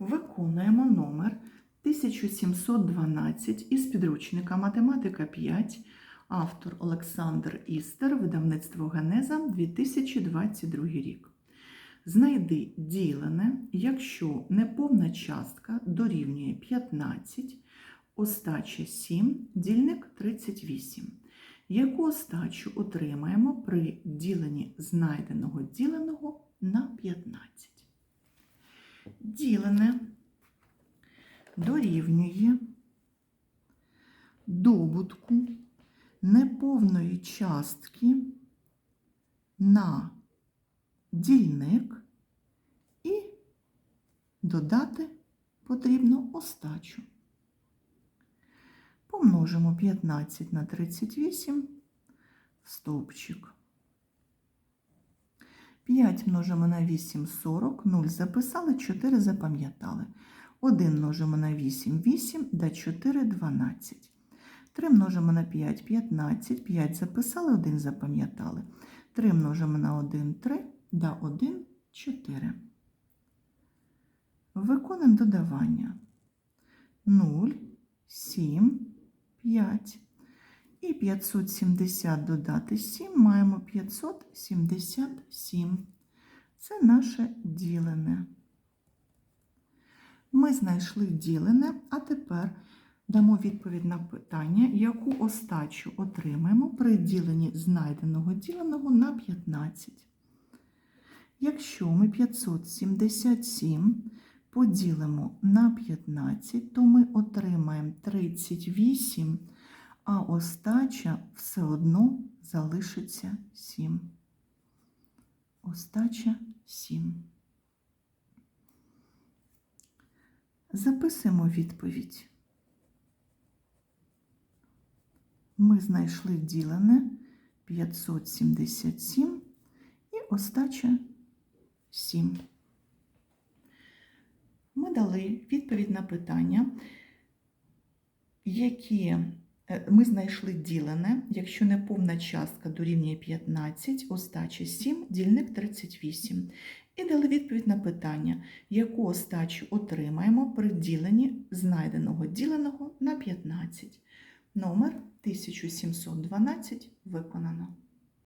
Виконуємо номер 1712 із підручника Математика 5, автор Олександр Істер, видавництво Генеза 2022 рік. Знайди ділене, якщо неповна частка дорівнює 15, остача 7, дільник 38. Яку остачу отримаємо при діленні знайденого діленого на 15? Ділене дорівнює добутку неповної частки на дільник і додати потрібно остачу. Помножимо 15 на 38 в стовпчик. 5 множимо на 8 40, 0 записали, 4 запам'ятали. 1 множимо на 8 8, да 4 12. 3 множимо на 5 15, 5 записали, 1 запам'ятали. 3 множимо на 1 3, да 1 4. Виконуємо додавання. 0, 7, 5. І 570 додати 7 маємо 577. Це наше ділене. Ми знайшли ділене, а тепер дамо відповідь на питання, яку остачу отримаємо при діленні знайденого діленого на 15. Якщо ми 577 поділимо на 15, то ми отримаємо 38, а остача все одно залишиться 7. Остача 7. Записуємо відповідь. Ми знайшли ділене 577 і остача 7. Ми дали відповідь на питання, які ми знайшли ділене, якщо неповна частка дорівнює 15, остача 7, дільник 38. І дали відповідь на питання, яку остачу отримаємо при діленні знайденого діленого на 15. Номер 1712 виконано.